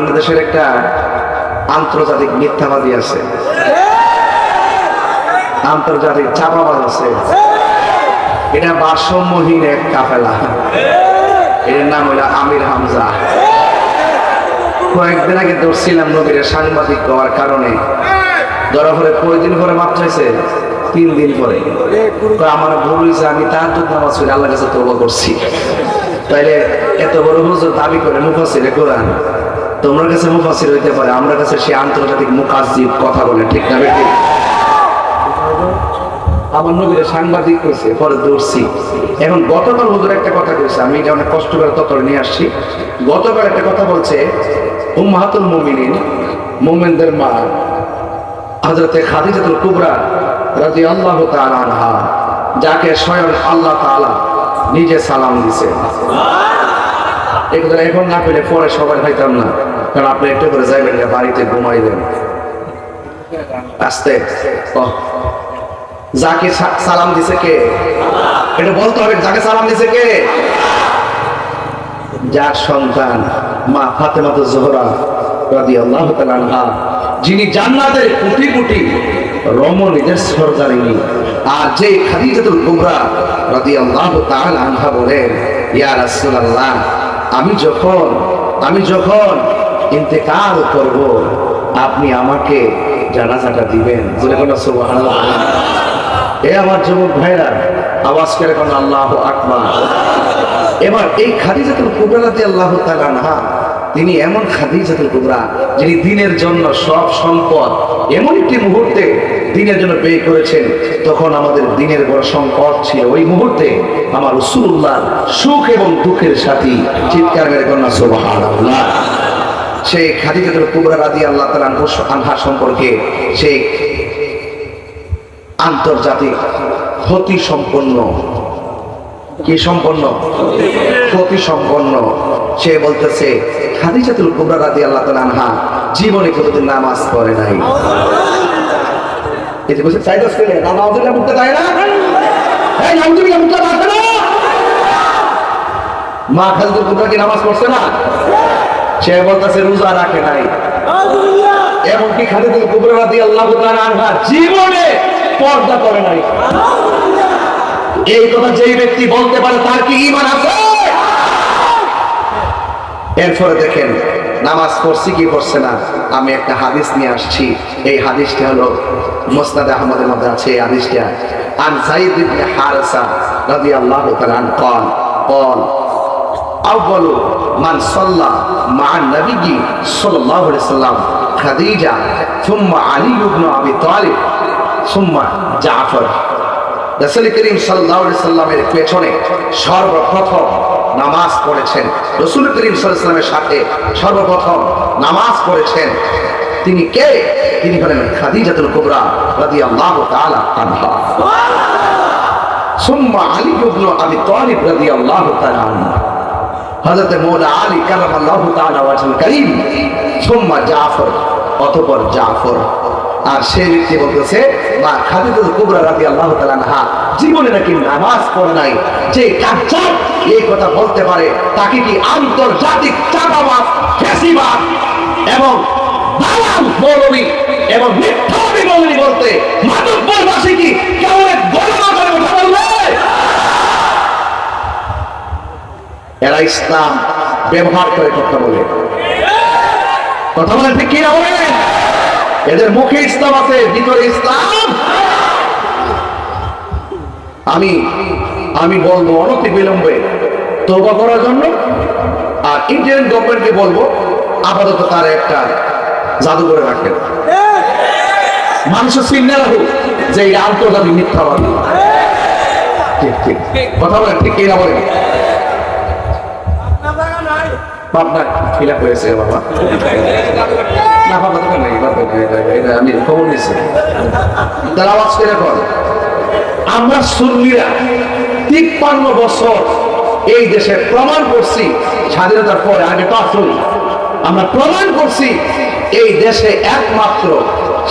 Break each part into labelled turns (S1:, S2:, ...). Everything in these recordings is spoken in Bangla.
S1: বাংলাদেশের একটা আন্তর্জাতিক মিথ্যাবাদী আছে। আন্তর্জাতিক চাপাবাজ আছে। এটা ভারসাম্যহীন এক কাফেলা। এর নাম হলো আমির হামজা। কয়েকদিন আগে ধরছিলাম নবীর সাংবাদিক হওয়ার কারণে। ধরা পরে কয়দিন পরে মাপ চাইছে? তিন দিন পরে। আমার ভুল হয়েছে, আমি তার তো নামাজ পড়ে আল্লাহ কাছে তৌবা করছি। তাইলে এত বড় হুজুর দাবি করে মুফাসিরে কোরআন। তোমার কাছে মুফাসির হইতে পারে, আমার কাছে সে আন্তর্জাতিক মুখাজিব কথা বলে, ঠিক না বেঠিক? আমার নবীরে সাংবাদিক করেছে পরে দৌড়ছি। এখন গতকাল হুজুর একটা কথা কইছে, আমি এটা অনেক কষ্ট করে তত নিয়ে আসছি। গতকাল একটা কথা বলছে, উম্মাহাতুল মুমিনিন, মুমিনদের মা, হযরতে খাদিজাতুল কুবরা রাদিয়াল্লাহু তাআলা আনহা, যাকে স্বয়ং আল্লাহ তাআলা নিজে সালাম দিছে এগুলো এখন না পেলে পরে সবাই খাইতাম না। কারণ আপনি একটু করে যাইবেন না, বাড়িতে ঘুমাইবেন। আস্তে। যাকে সালাম দিছে কে? এটা বলতে হবে যাকে সালাম দিছে কে? যার সন্তান মা ফাতেমা তো জোহরা রাদিয়াল্লাহু তাআলা আনহা যিনি জান্নাতের কোটি কোটি রমণীদের সরদারিনী। আর যে খাদিজাতুল কুবরা রাদিয়াল্লাহু তাআলা আনহা বলেন ইয়া রাসূলুল্লাহ আমি যখন আমি যখন ইন্তেকাল করব, আপনি আমাকে জানাজাটা দিবেন। বলে এ আমার যুবক ভাইরা, আওয়াজ করে কোন আল্লাহ আকবার। এবার এই খাদিজাতুল কুবরা রাদিয়াল্লাহু তাআলা আনহা, তিনি এমন খাদিজাতুল কুবরা, যিনি দিনের জন্য সব সম্পদ, এমন একটি মুহূর্তে দিনের জন্য ব্যয় করেছেন, তখন আমাদের দিনের বড় সংকট ছিল। ওই মুহূর্তে আমার রসুল্লাহ সুখ এবং দুঃখের সাথী চিৎকার মেরে কন্যা সুবহানাল্লাহ। সেই খাদিজাতুল কুবরা রাদিয়াল্লাহু তাআলা আনহা সম্পর্কে সেই আন্তর্জাতিক ক্ষতি সম্পন্ন। কি সম্পন্ন? ক্ষতি সম্পন্ন। সে বলতেছে, খাদিজাতুল কুবরা রাদিয়াল্লাহু তাআলা আনহা জীবনে কোনোদিন নামাজ পড়ে নাই। মা খাদিজাতুল কুবরা কি নামাজ পড়ছে না? সে বলতেছে রোজা রাখে নাই এমনকি খাদিজাতুল কুবরা রাদিয়াল্লাহু তাআলা আনহা জীবনে পর্দা করে নাই এই কথা যেই ব্যক্তি বলতে পারে তার কি ইমান আছে এরপরে দেখেন নামাজ পড়ছি কি পড়ছে না আমি একটা হাদিস নিয়ে আসছি এই হাদিসটা হলো মোসনাদ আহমদের মধ্যে আছে এই হাদিসটা আন সাইদ ইবনে হারসা রাদিয়াল্লাহু তাআলা আন قال قال أول من صلى مع النبي صلى الله عليه وسلم خديجة ثم علي بن أبي طالب ثم জাফর রাসূল করিম সাল্লাল্লাহু আলাইহি সাল্লামের পেছনে সর্বপ্রথম নামাজ পড়েছেন রাসূল করিম সাল্লাল্লাহু আলাইহি সাল্লামের সাথে সর্বপ্রথম নামাজ পড়েছেন তিনি কে তিনি হলেন খাদিজাতুল কুবরা রাদিয়াল্লাহু তাআলা আনহা সুম্মা আলী ইবনে আবি তালিব রাদিয়াল্লাহু তাআলা আনহু হযরত মৌলা আলী কারামাল্লাহু তাআলা ওয়াজহুল করিম, সুম্মা জাফর, অতঃপর জাফর। আর সে ব্যক্তি বলতেছে, মা খাদিজাতুল কুবরা রাদিয়াল্লাহু তাআলা আনহা, জীবনে নাকি নামাজ পড়ে নাই। যে কাজ্জাব এই কথা বলতে পারে, তাকে কি আন্তর্জাতিক চাঁদাবাজ ফ্যাসিবাদ এবং দালাল মৌলবী এবং মিথ্যাবাদী মৌলবী বলতে মানববাসী কি কেমন গণনা করে কথা বলবে? এরা ইসলাম ব্যবহার করে কথা বলে। কথা বলেন ঠিক কিনা বলেন? এদের মুখে ইসলাম আছে, ভিতরে ইসলাম। আমি আমি বলব অনতি বিলম্বে তৌবা করার জন্য, আর ইন্ডিয়ান গভর্নমেন্টকে বলব আপাতত তার একটা জাদু করে রাখেন। মানুষের চিন্তা রাখুক যে এই আন্তর্জাতিক মিথ্যাবাদী। ঠিক ঠিক। কথা বলেন ঠিক কিনা বলেন? পাবনা খিলাপ হয়েছে বাবা। না বাবা তো নেই? বাবা আমি খবর নিচ্ছি তারা আওয়াজ করে আমরা তিপ্পান্ন বছর এই দেশে প্রমাণ করছি, স্বাধীনতার পরে তো আসুন আমরা প্রমাণ করছি এই দেশে একমাত্র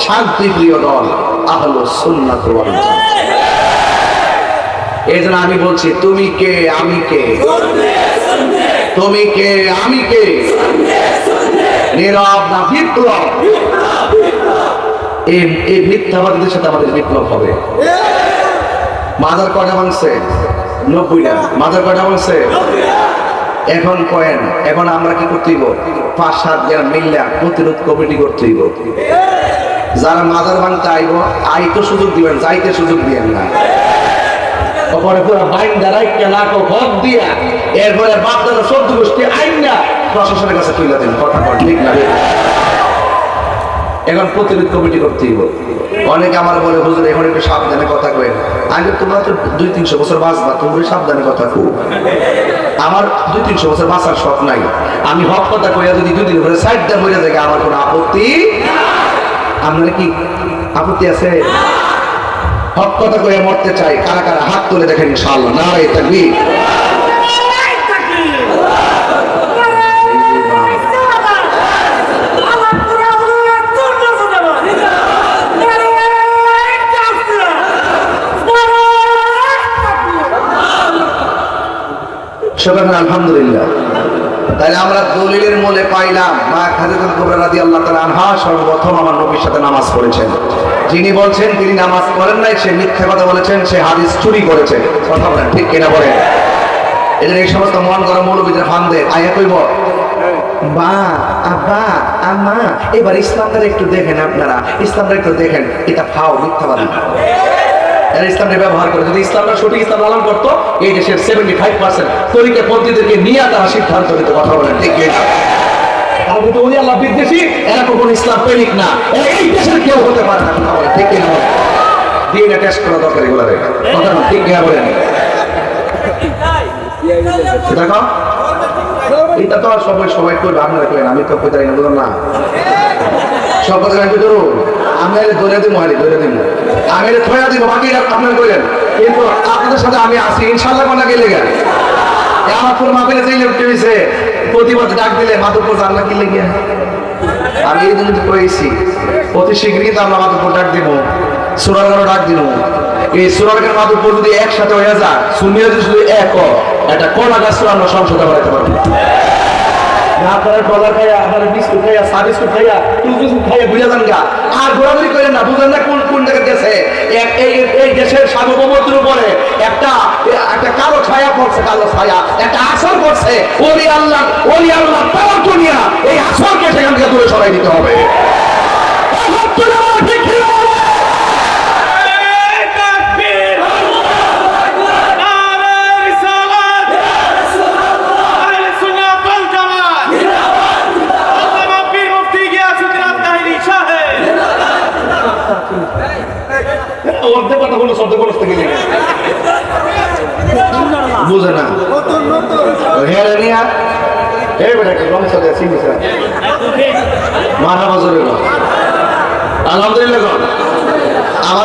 S1: শান্তিপ্রিয় দল, আহলো সুন্নাত এই জন্য আমি বলছি, তুমি কে, আমি কে? তুমি কে? আমি কে? নীরব না বিপ্লব? এই মিথ্যাবাদীদের সাথে আমাদের বিপ্লব হবে। মাজার কয়টা ভাঙছে? নব্বইটা। মাজার কয়টা ভাঙছে? এখন কয়েন। এখন আমরা কি করতে হইব? পাঁচ সাত জন প্রতিরোধ কমিটি করতে হইব। যারা মাজার ভাঙতে আইব আইতে সুযোগ দিবেন, যাইতে সুযোগ দিবেন না। তারপরে পুরো বাইন দ্বারাই কেলাকো হক দিয়া। এরপরে বাপ দাদা সদ্য গোষ্ঠী আইন না, প্রশাসনের কাছে তুলে দিন, কথা কর ঠিক না? এখন প্রতিরোধ কমিটি করতে হইব। অনেকে আমার বলে, হুজুর, এখন একটু সাবধানে কথা কই আগে তোমরা তো দুই তিনশো বছর বাঁচবা তোমরা সাবধানে কথা কো আমার দুই তিনশো বছর বাঁচার শখ নাই। আমি হক কথা কইয়া যদি দুই দিন করে সাইড দেওয়া হয়ে যায় আমার কোনো আপত্তি আপনার কি আপত্তি আছে? কথা কইয়া মরতে চাই, কারা কারা হাত তুলে দেখেন ইনশাআল্লাহ। আলহামদুলিল্লাহ। তাহলে আমরা দলিলের মূলে পাইলাম, মা আনহা সর্বপ্রথম আমার নবীর সাথে নামাজ পড়েছেন। যিনি বলছেন তিনি নামাজ পড়েন নাই, সে মিথ্যা কথা বলেছেন, সে হাদিস চুরি করেছে। কথা বলেন, ঠিক কিনা বলেন? এদের এই সমস্ত মন করা মৌলবীদের ফান্দের আয়া কইব বা আব্বা, আম্মা, এবার একটু দেখেন আপনারা। ইসলামটা একটু দেখেন, এটা ফাও, মিথ্যাবাদী। এরা ব্যবহার করে। যদি ইসলামটা সঠিক ইসলাম লালন করতো, এই দেশের সেভেন্টি ফাইভ পার্সেন্ট তরিকে পদ্ধতিদেরকে নিয়ে তারা সিদ্ধান্ত নিতে। কথা বলেন, ঠিক তারা ওই আল্লাহ বিদ্বেষী, এরা কখনো ইসলাম প্রেমিক না। এরা এই দেশের কেউ হতে পারে না। ঠিক কি না বলেন? ডিএনএ টেস্ট করা দরকার কথা ঠিক কিনা দেখো, এটা তো সবাই সবাই করবে আপনারা করেন আমি তো কোথায় না, বললাম না। সব কথা আমি ধরো ধরে ধরে থয়া বাকি আপনার কইলেন। কিন্তু আপনাদের সাথে আমি আসি ইনশাআল্লাহ কোনা গেলে গেল। আমার যেই লোকটি হয়েছে প্রতিবাদ ডাক দিলে, মাধবপুর জানলা কি লেগে আমি এই জন্য কয়েছি অতি শীঘ্রই তো আমরা মাধবপুর ডাক দিব। সুরারগাঁও ডাক দিব। এই সুরারগাঁও মাধবপুর যদি একসাথে হয়ে যায়, শুনিয়ে যদি শুধু এক একটা কলা গাছ আমরা সংসদে বাড়াইতে পারব। আর ঘোরাঘুরি করেন না, বুঝেন না কোন কোন জায়গায় গেছে? এই দেশের উপরে একটা একটা কালো পড়ছে কালো ছায়া। একটা আসর পড়ছে ওলি আল্লাহ ওলি আল্লাহ তার দুনিয়া। এই আসরকে সেখান থেকে দূরে সরাই দিতে হবে? অর্ধেক কথা বলো শব্দ বলতে থেকে বুঝে না।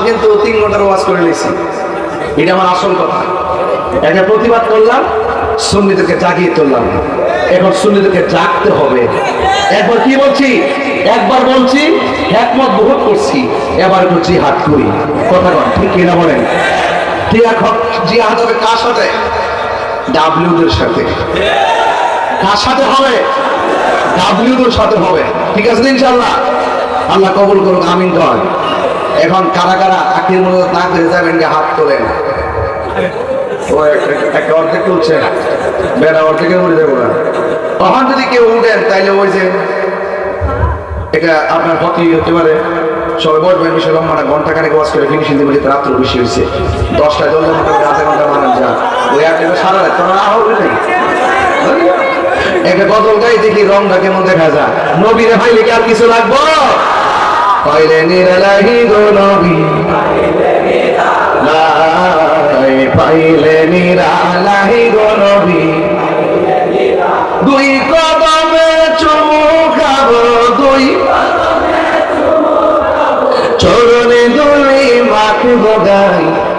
S1: কিন্তু করে কথা। প্রতিবাদ করলাম জাগিয়ে তুললাম। এখন সুন্নিদেরকে জাগতে হবে। একবার কি বলছি? একবার বলছি, একমত বহুত করছি। এবার বলছি হাত করি। কথা ঠিক কিনা বলেন? ঠিক এখন জিহাদ হবে কার সাথে? ডাব্লিউদের সাথে। কার সাথে হবে? ডাব্লিউদের সাথে হবে। ঠিক আছে ইনশাল্লাহ আল্লাহ কবুল করুক, আমিন কর এখন কারা কারা আখির মনে না করে যাবেন যে হাত তোলেন? ও এক- একটা অর্ধেক তুলছে। বেড়া অর্ধেকে উঠে যাব না। তখন যদি কেউ উঠেন, তাইলে ওই যে এটা আপনার ক্ষতি হতে পারে। সবাই বসবেন ঘণ্টা ওয়াজ করে ফিনিশিং হয়েছে। দশটায় ধরলে মোটামুটি আধা ঘণ্টা ওই ঘণ্টা সারা রাত নাকি একটা গাই, দেখি দেখা যায়। ভাই আর কিছু লাগবো? পাইলে নিরালাহি গো নবী। পাইলে নিরালাহি গো নবী। দুই কদমে চুমু খাব।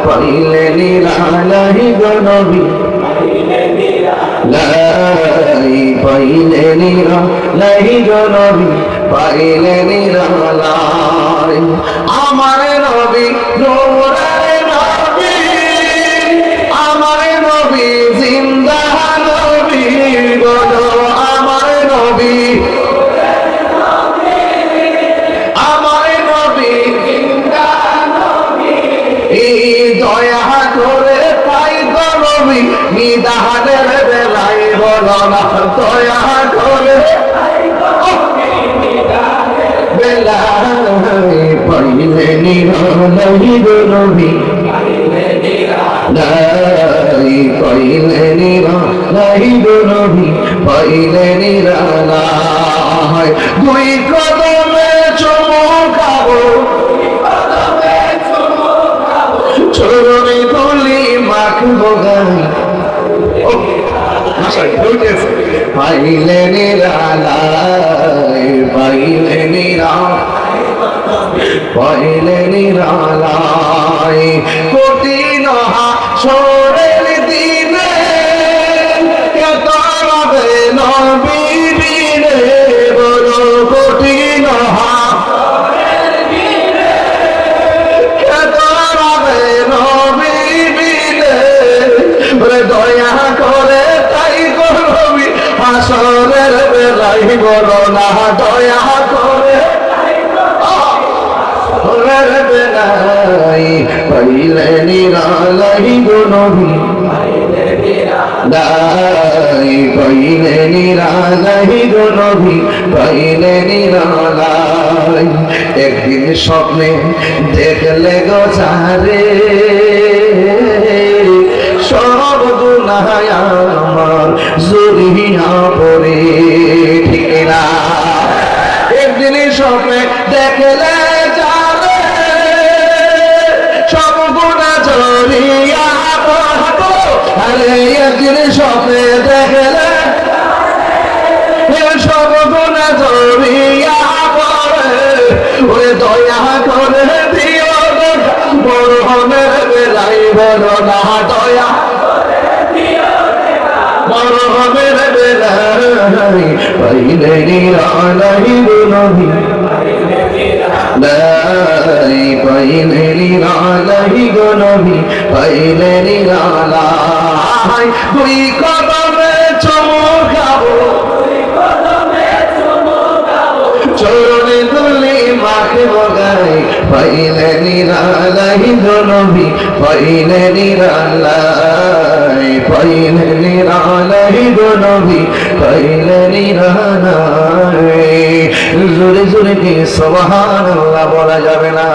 S1: পাইলে নিরালাহি গণবি লাই পাইলে নিরা লাহি গো নবী পাইলে নিরালাই। আমার নবী নূরের দাহানের বেলাই হল না, দয়া করে। পাইলে নিরবি পাইলে নিরবি পাইলে নিরালা দুই কদমে চমকাবো চরণে তুলি মাখবো গান পাইলে নিরালাই পাইলে নিরা পাইলে নিরালাই কোটি নহা সরের দিনে কেতরাবে নবীরে বলো না দয়া করে পাইলে নিরালাই গো দাই পাইলে নিরালাই একদিন স্বপ্নে দেখলে গো চারে সব গুনায় দেখলে যাবে। সব গুণা জড়িয়া আরে একদিন স্বপ্নে দেখলে সব গুণা জড়িয়া পড়ে। ওরে দয়া করে দিও বড় হনের বেলাই বড় না দয়া। বড় হনের বেলাই, পাইলে নিরালাই নবী লাই পাইলে নিরালাই গো নবী পাইলে নিরালাই দুই কদমে চমকাবো চরণে তুলি মাকে বগাই পাইলে নিরালাই গো নবী পাইলে নিরালাই পাইলে নিরালাই গো নবী পাইলে নিরালাই জোরে জোরে কি সুবহানাল্লাহ বলা যাবে না।